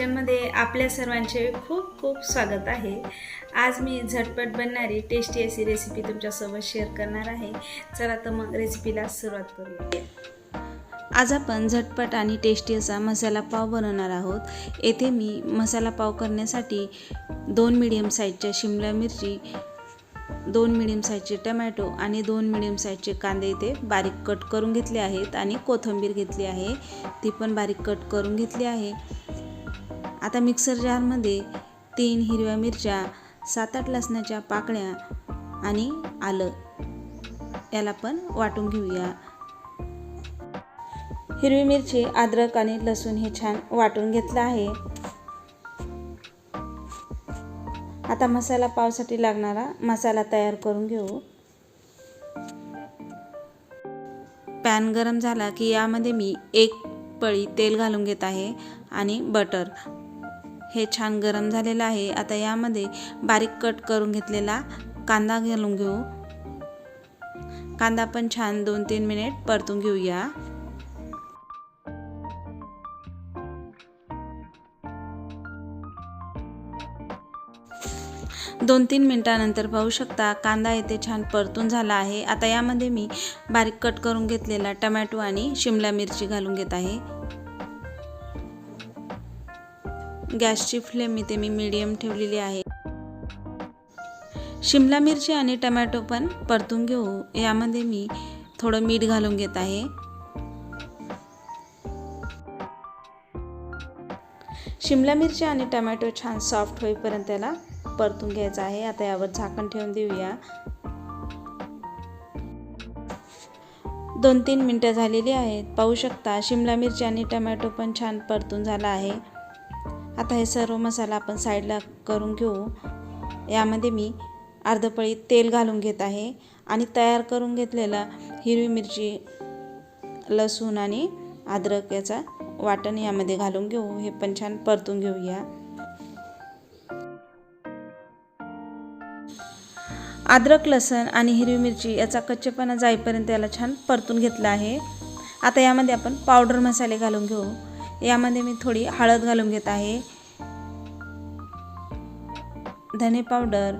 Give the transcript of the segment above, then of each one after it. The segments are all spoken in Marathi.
किचनमध्ये आपल्या सर्वांचे खूप खूप स्वागत आहे. आज मी झटपट बनणारी टेस्टी अशी रेसिपी तुमच्यासोबत शेअर करणार आहे. चला तर मग रेसिपीला सुरुवात करूया. आज आपण झटपट आणि टेस्टी असा मसाला पाव बनवणार आहोत. येथे मी मसाला पाव करण्यासाठी दोन मिडियम साईजच्या शिमला मिरची दोन मिडियम साईजचे टमॅटो आणि दोन मिडियम साईजचे कांदे इथे बारीक कट करून घेतले आहेत आणि कोथिंबीर घेतली आहे. ती पण बारीक कट करून घेतली आहे. आता मिक्सर जारमध्ये तीन हिरव्या मिरच्या सात आठ लसणाच्या पाकळ्या आणि आलं. याला पण वाटून घेऊया. हिरवी मिरची अद्रक आणि लसूण हे छान वाटून घेतलं आहे. आता मसाला पावसाठी लागणारा मसाला तयार करून घेऊ. पॅन गरम झाला की यामध्ये मी एक पळी तेल घालून घेत आहे आणि बटर. हे छान गरम झालेलं आहे. आता यामध्ये बारीक कट करून घेतलेला कांदा घालून घेऊ. कांदा पण छान दोन तीन मिनिट परतून घेऊया. दोन तीन मिनटानंतर पाहू शकता कांदा येथे छान परतून झाला आहे. आता यामध्ये मी बारीक कट करून घेतलेला टमॅटो आणि शिमला मिरची घालून घेत आहे. गॅसची फ्लेम इथे मी मीडियम ठेवलेली आहे. शिमला मिरची आणि टमॅटो पण परतून घेऊ. यामध्ये मी थोडं मीठ घालून घेत आहे. शिमला मिरची आणि टमॅटो छान सॉफ्ट होईपर्यंत त्याला परतून घ्यायचं आहे. आता यावर झाकण ठेवून देऊया. दोन तीन मिनटं झालेली आहेत. पाहू शकता शिमला मिरची आणि टमॅटो पण छान परतून झाला आहे. आता हे सर्व मसाला आपण साईडला करून घेऊ. यामध्ये मी अर्धपळी तेल घालून घेत आहे आणि तयार करून घेतलेला हिरवी मिरची लसूण आणि अद्रक याचा वाटण यामध्ये घालून घेऊ. हे पण छान परतून घेऊया. अद्रक लसण आणि हिरवी मिरची याचा कच्चेपणा जाईपर्यंत याला छान परतून घेतला आहे. आता यामध्ये आपण पावडर मसाले घालून घेऊ. यामध्ये मी थोडी हळद घालून घेत आहे. धने पावडर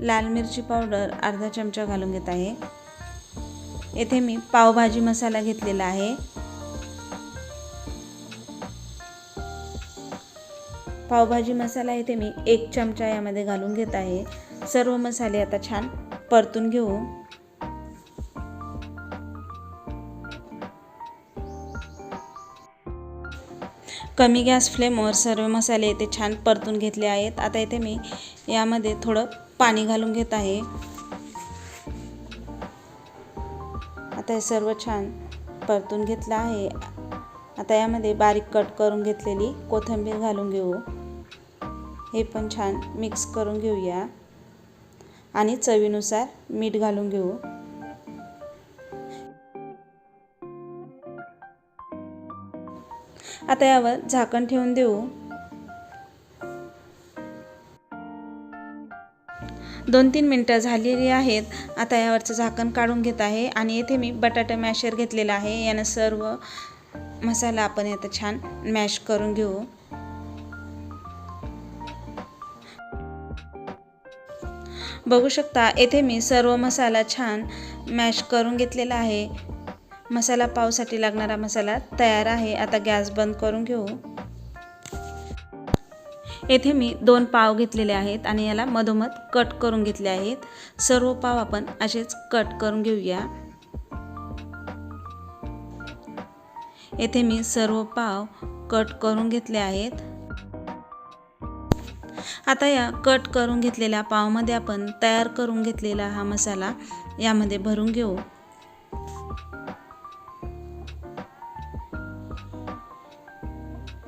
लाल मिरची पावडर अर्धा चमचा घालून घेत आहे. येथे मी पावभाजी मसाला घेतलेला आहे. पावभाजी मसाला इथे मी एक चमचा यामध्ये घालून घेत आहे. सर्व मसाले आता छान परतून घेऊ. कमी गॅस फ्लेमवर सर्व मसाले इथे छान परतून घेतले आहेत. आता इथे मी यामध्ये थोडं पाणी घालून घेत आहे. आता हे सर्व छान परतून घेतलं आहे. आता यामध्ये बारीक कट करून घेतलेली कोथिंबीर घालून घेऊ. हे पण छान मिक्स करून घेऊया. आणि चवीनुसार मीठ घालून घेऊ. आता यावर झाकण ठेवून देऊ. दोन तीन मिनटं झालेली आहेत. आता यावरचं झाकण काढून घेत आहे आणि येथे मी बटाटा मॅशर घेतलेला आहे. यानं सर्व मसाला आपण आता छान मॅश करून घेऊ. बघू शकता येथे मी सर्व मसाला छान मॅश करून घेतलेला आहे. मसाला पावसाठी लागणारा मसाला तयार आहे. आता गॅस बंद करून घेऊ. येथे मी दोन पाव घेतलेले आहेत आणि याला मधोमध कट करून घेतले आहेत. सर्व पाव आपण असेच कट करून घेऊया. येथे मी सर्व पाव कट करून घेतले आहेत. आता या कट करून घेतलेल्या पावमध्ये आपण तयार करून घेतलेला हा मसाला यामध्ये भरून घेऊ.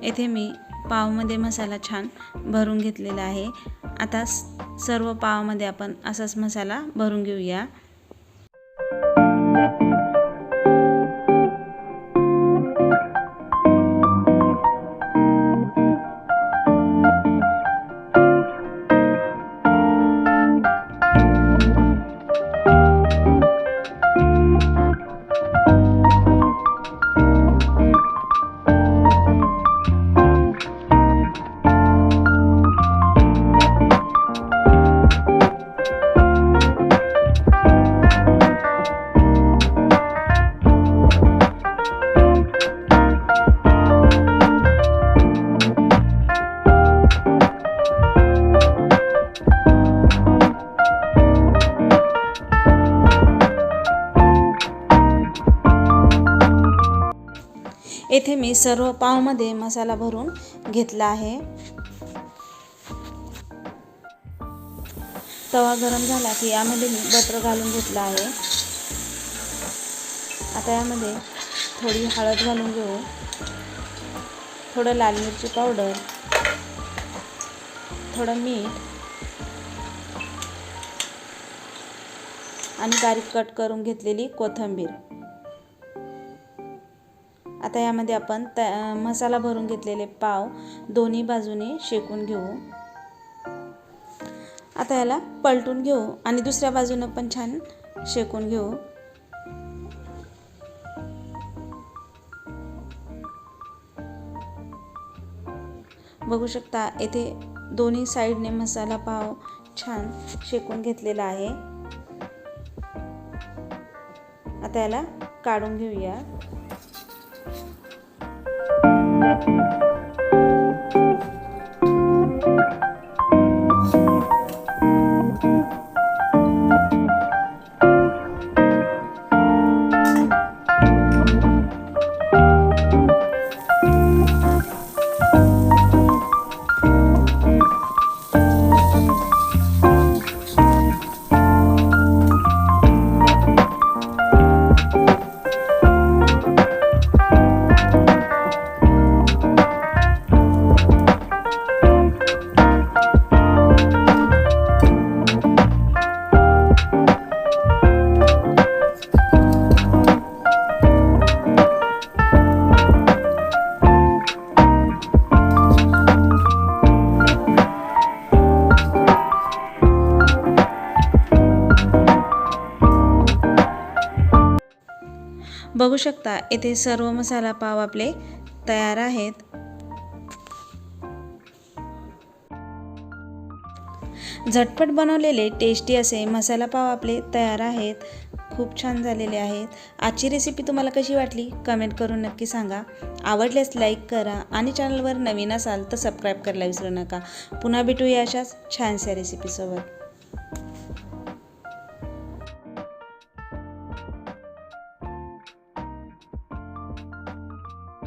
येथे मी पावमध्ये मसाला छान भरून घेतलेला आहे. आता सर्व पावामध्ये आपण असाच मसाला भरून घेऊया. येथे मी सर्व पावमध्ये मसाला भरून घेतला आहे. तवा गरम झाला की यामध्ये मी बटर घालून घेतला आहे. आता यामध्ये थोडी हळद घालून घेऊ. थोडं लाल मिरची पावडर. थोडं मीठ. आणि बारीक कट करून घेतलेली कोथिंबीर. आता यामध्ये आपण त मसाला भरून घेतलेले पाव दोन्ही बाजूने शेकून घेऊ. आता याला पलटून घेऊ आणि दुसऱ्या बाजूनं पण छान शेकून घेऊ. बघू शकता येथे दोन्ही साईडने मसाला पाव छान शेकून घेतलेला आहे. आता याला काढून घेऊया. शकता. येथे सर्व मसाला पाव आपले तयार आहेत. झटपट बनवलेले टेस्टी असे मसाला पाव आपले तयार आहेत. खूप छान झालेले आहेत. आजची रेसिपी तुम्हाला कशी वाटली? कमेंट करून नक्की सांगा. आवडल्यास लाईक करा आणि चॅनलवर नवीन असाल तर सबस्क्राईब करायला विसरू नका. पुन्हा भेटूया अशाच छानशा रेसिपीसोबत